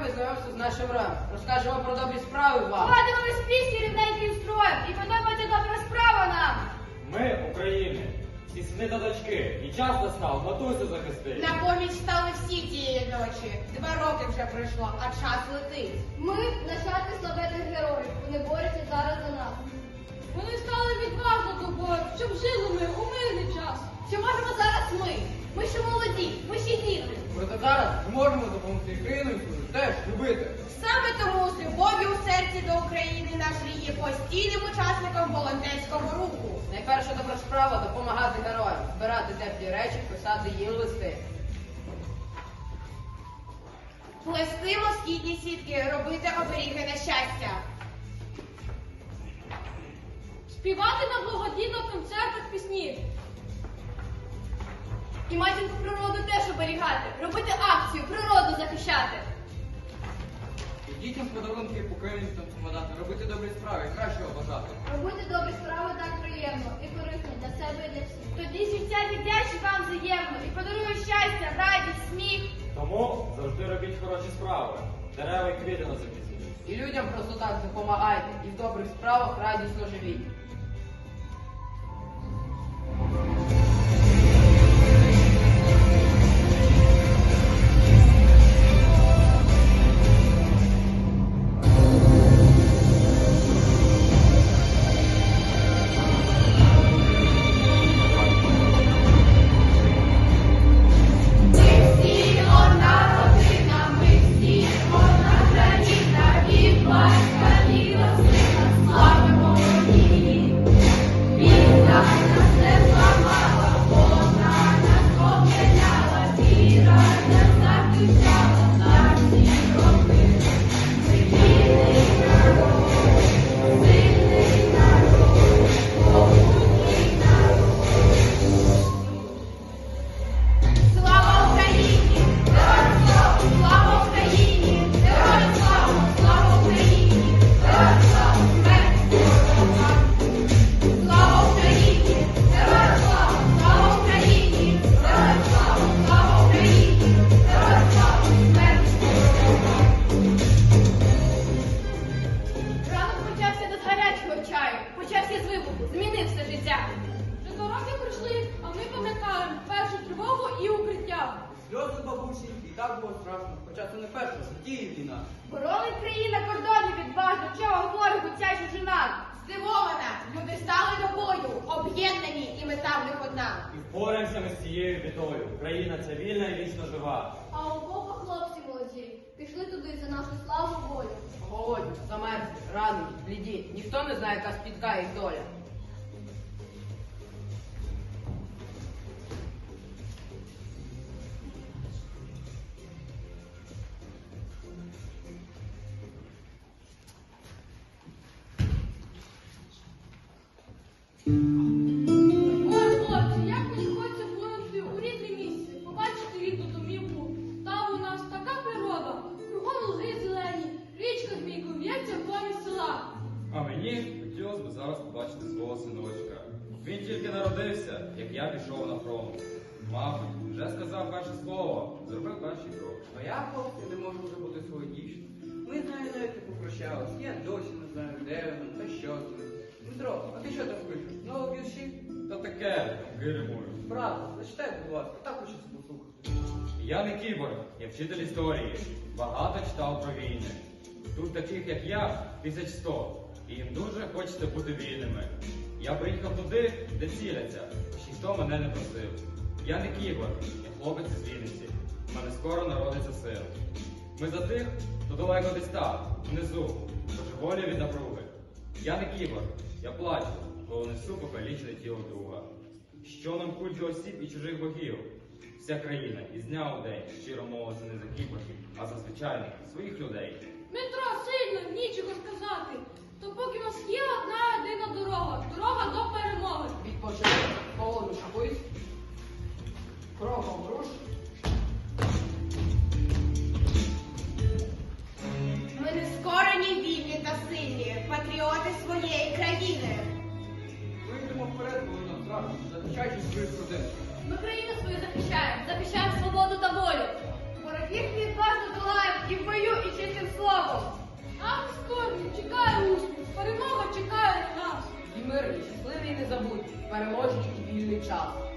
ми знайомство з нашим раєм. Розкажемо про добрі справи вам. Гладимо ми списки рівненьким строєм і подобається добра справа нам. Ми, України, всі сини та дочки, і час настав, матусю захистити. На поміч стали всі тієї ночі. Два роки вже пройшло, а час летить. Ми нащадки славетних постійним учасником волонтерського руху. Найперша добра справа допомагати героям, збирати теплі речі, писати їм листи. Плести москітні сітки, робити оберіги на щастя. Співати на благодійних концертах пісні. І матінку природу теж оберігати, робити акцію, природу захищати. І дітям подарунки покинутим допомагати, робити добрі справи, кращого бажати. Робити добрі справи так приємно і корисно для себе і для всіх. Тоді життя віддячить вам взаємно і подарує щастя, радість, сміх. Тому завжди робіть хороші справи. Дерева і квіти на землі. І людям просто так допомагайте, і в добрих справах радісно живіть. Два пройшли, а ми пам'ятаємо першу тривогу і укриття. Сльози бабусі, і так було страшно, хоча це не перша, це діє війна. Боронить країна кордонів відважно, чого говорить гуцяча жена. Здивована! Люди стали до бою, об'єднані і мета в них одна. І впораємося ми з цією бідою. Україна ця вільна і вічно жива. А у Бога хлопці молоді, пішли туди за нашу славу волю. Голодні, замерзлі, ранені, бліді. Ніхто не знає, яка спіткає їх доля. Він тільки народився, як я пішов на фронт. Мабуть, вже сказав перше слово, зробив перший крок. А я, хлопці, не можу вже бути свою дівчину. Ми з нею навіть не попрощались. Я досі не знаю, де вона та що з нею. Дмитро, а ти що там пишеш? Знову вірші? Та таке, гиримую. Правда, зачитай, будь ласка, так хочеться послухати. Я не кіборг, я вчитель історії. Багато читав про війни. Тут таких, як я, тисяч сто. І їм дуже хочеться бути вільними. Я приїхав туди, де ціляться. Ще ніхто мене не просив. Я не кіборг, я хлопець з Вінниці. У мене скоро народиться син. Ми за тих, хто далеко десь там, внизу, божеволі від напруги. Я не кіборг, я плачу, коли несу покалічне тіло друга. Що нам кучу осіб і чужих богів? Вся країна із дня у день щиро молиться не за кіпахів, а за звичайних своїх людей. Дмитро, сильно, нічого сказати. То поки у нас є одна єдина дорога, дорога до перемоги. Відпочинок, холоду шпись, один. Ми країну свою захищаємо, захищаємо свободу та волю. Ворогів відважно долаємо і в бою, і чистим словом. Нам в скорбі чекає успіх, перемога чекає нас. І мир, щасливий і незабутній, переможний і вільний час.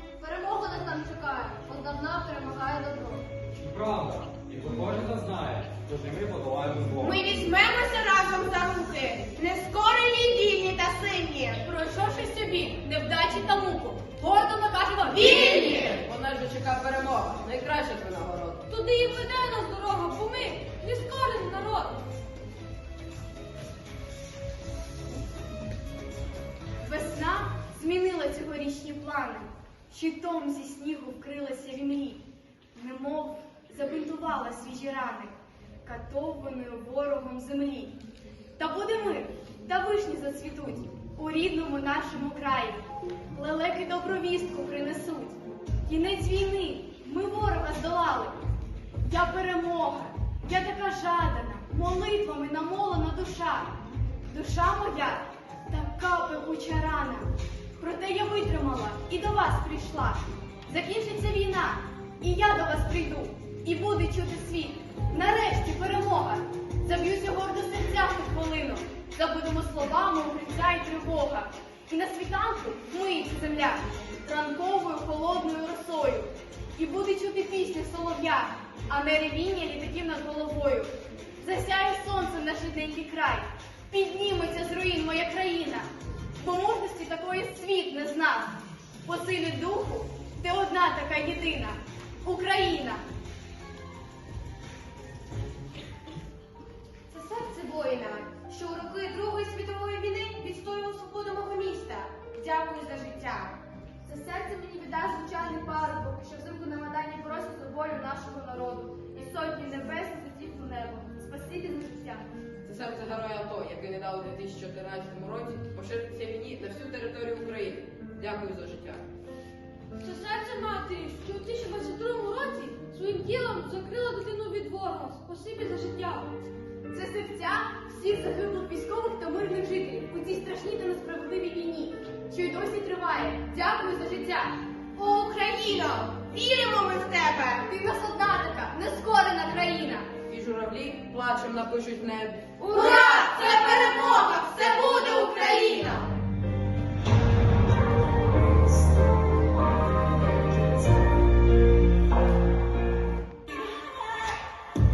Вона перемога, найкраща твоя нагорода. Туди і веде нас дорога, бо ми не скорений народ. Весна змінила цьогорічні плани, щитом зі снігу вкрилася в імлі, немов забинтувала свіжі рани, катованою ворогом землі. Та буде мир, та вишні зацвітуть у рідному нашому краї. Лелеки добровістку принесуть. Кінець війни, ми ворога здолали. Я перемога, я така жадана, молитвами намолена душа. Душа моя така пекуча рана. Проте я витримала і до вас прийшла. Закінчиться війна, і я до вас прийду, і буде чути світ. Нарешті перемога. Заб'юся гордо в серцях хвилину. Забудемо словами укриття й тривога. І на світанку миється земля ранковою холодною росою. І буде чути пісні солов'я, а не ревіння літаків над головою. Засяє сонцем наш рідненький край, підніметься з руїн моя країна, бо мужності такої світ не знав. По силі духу ти одна така єдина Україна. АТО, у 2014 році поширився війні на всю територію України. Дякую за життя. Це серце матері, що у 2022 році своїм тілом закрила дитину від ворога. Спасибі за життя. Це серця всіх загиблих військових та мирних жителів у цій страшній та несправедливій війні, що й досі триває. Дякую за життя. О, Україно! Віримо ми в тебе! Ти одна така, нескорена країна. І журавлі плачем напишуть небі. Ура! Це перемога! Все буде Україна!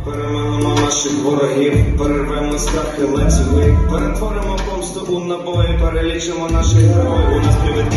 Переминемо наших ворогів, перервемо страхи ланцюги, перетворимо помсту у набої, перелічимо наших героїв. У нас привид